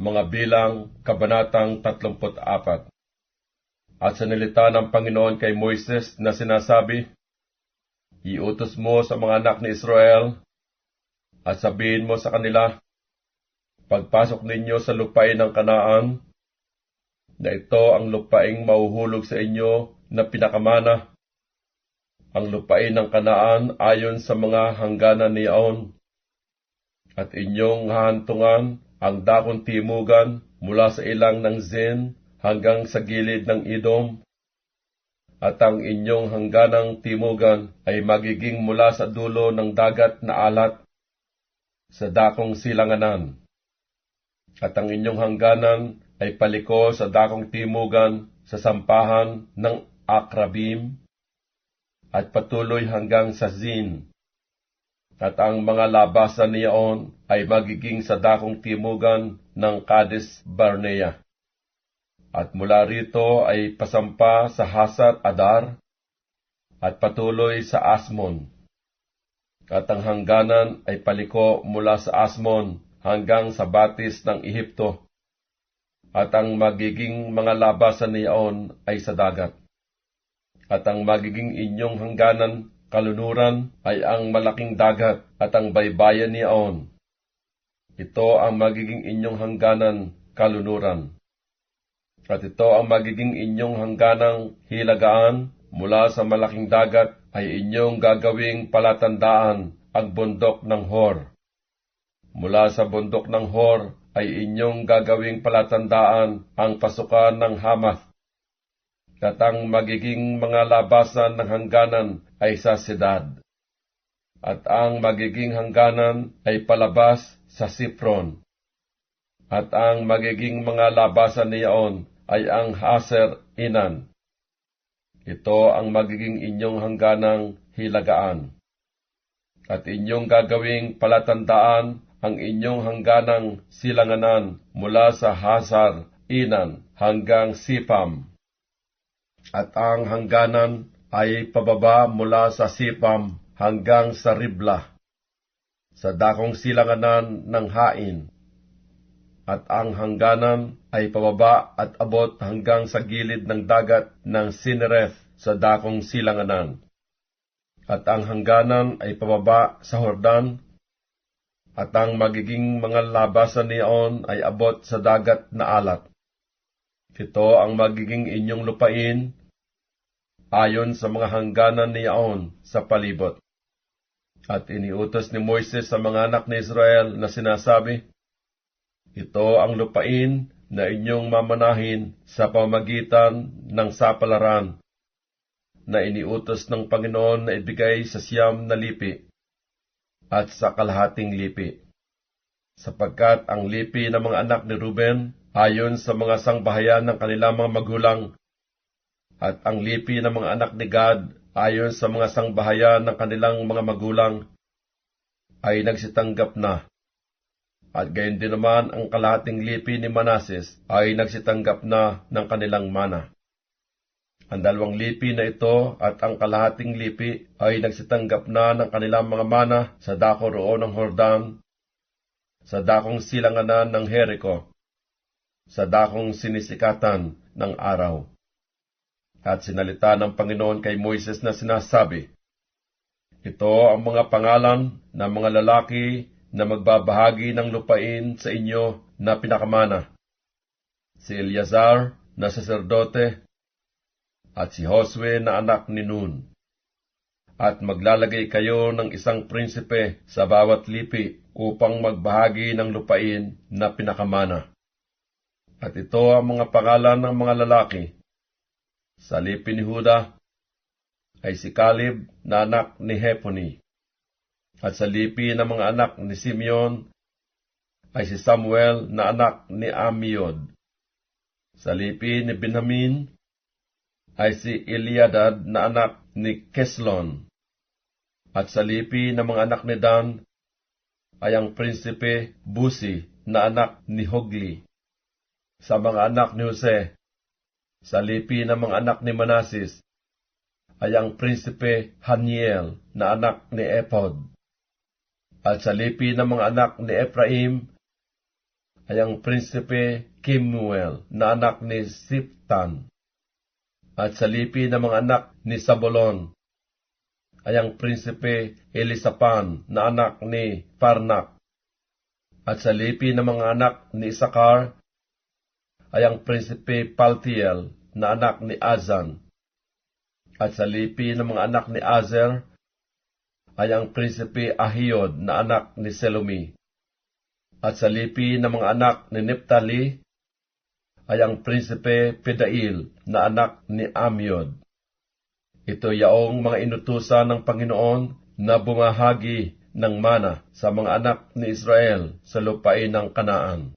mga bilang kabanatang 34. At sa nilita ng Panginoon kay Moises na sinasabi, Iutos mo sa mga anak ni Israel at sabihin mo sa kanila, Pagpasok ninyo sa lupain ng Kanaan, na ito ang lupaing mauhulog sa inyo na pinakamana, ang lupain ng Kanaan ayon sa mga hangganan niyaon, at inyong hahantungan ang dakong timugan mula sa ilang ng Zin hanggang sa gilid ng Idom, at ang inyong hangganang timugan ay magiging mula sa dulo ng dagat na alat sa dakong silanganan at ang inyong hangganan ay paliko sa dakong timugan sa sampahan ng Akrabim at patuloy hanggang sa Zin. At ang mga labasan niyaon ay magiging sa dakong timugan ng Kades Barnea. At mula rito ay pasampa sa Hasat Adar at patuloy sa Asmon. At ang hangganan ay paliko mula sa Asmon hanggang sa batis ng Ehipto, at ang magiging mga labasan niyaon ay sa dagat. At ang magiging inyong hangganan, kalunuran, ay ang malaking dagat at ang baybayan niyaon. Ito ang magiging inyong hangganan, kalunuran. At ito ang magiging inyong hangganang hilagaan mula sa malaking dagat ay inyong gagawing palatandaan ang bundok ng Hor Mula sa bundok ng Hor ay inyong gagawing palatandaan ang pasukan ng Hamath. At ang magiging mga labasan ng hangganan ay sa Sidad. At ang magiging hangganan ay palabas sa Sipron. At ang magiging mga labasan niyaon ay ang Haser Inan. Ito ang magiging inyong hangganang hilagaan. At inyong gagawing palatandaan ang inyong hangganang silanganan mula sa Hazar, Inan, hanggang Sipam. At ang hangganan ay pababa mula sa Sipam hanggang sa Ribla, sa dakong silanganan ng Hain. At ang hangganan ay pababa at abot hanggang sa gilid ng dagat ng Sinereth sa dakong silanganan. At ang hangganan ay pababa sa Hordan at ang magiging mga labasan niyaon ay abot sa dagat na alat. Ito ang magiging inyong lupain ayon sa mga hangganan niyaon sa palibot. At iniutos ni Moises sa mga anak ni Israel na sinasabi, Ito ang lupain na inyong mamanahin sa pamagitan ng sapalaran na iniutos ng Panginoon na ibigay sa siyam na lipi at sa kalahating lipi. Sapagkat ang lipi ng mga anak ni Ruben ayon sa mga sangbahayan ng kanilang mga magulang, at ang lipi ng mga anak ni Gad ayon sa mga sangbahayan ng kanilang mga magulang, ay nagsitanggap na. At gayon din naman ang kalahating lipi ni Manases ay nagsitanggap na ng kanilang mana. Ang dalawang lipi na ito at ang kalahating lipi ay nagsitanggap na ng kanilang mga mana sa dako roon ng Hordan, sa dakong silanganan ng Jericho, sa dakong sinisikatan ng araw. At sinalita ng Panginoon kay Moises na sinasabi, Ito ang mga pangalan ng mga lalaki na magbabahagi ng lupain sa inyo na pinakamana. Si Eleazar na saserdote at si Josue na anak ni Nun. At maglalagay kayo ng isang prinsipe sa bawat lipi upang magbahagi ng lupain na pinakamana. At ito ang mga pangalan ng mga lalaki. Sa lipi ni Huda ay si Caleb na anak ni Heponi. At sa lipi ng mga anak ni Simeon ay si Samuel na anak ni Amiod. Sa lipi ni Benjamin ay si Eliadad na anak ni Keslon. At sa lipi ng mga anak ni Dan ay ang prinsipe Busi na anak ni Hogli. Sa mga anak ni Jose, sa lipi ng mga anak ni Manasis, ay ang prinsipe Haniel na anak ni Epod. At sa lipi ng mga anak ni Ephraim, ay ang prinsipe Kimuel na anak ni Siftan. At sa lipi ng mga anak ni Sabulon ay ang prinsipe Elisapan na anak ni Parnak. At sa lipi ng mga anak ni Isakar ay ang prinsipe Paltiel na anak ni Azan. At sa lipi ng mga anak ni Azer ay ang prinsipe Ahiod na anak ni Selumi. At sa lipi ng mga anak ni Neptali ay ang prinsipe Pedail na anak ni Amiod. Ito yaong mga inutusan ng Panginoon na bumahagi ng mana sa mga anak ni Israel sa lupain ng Kanaan.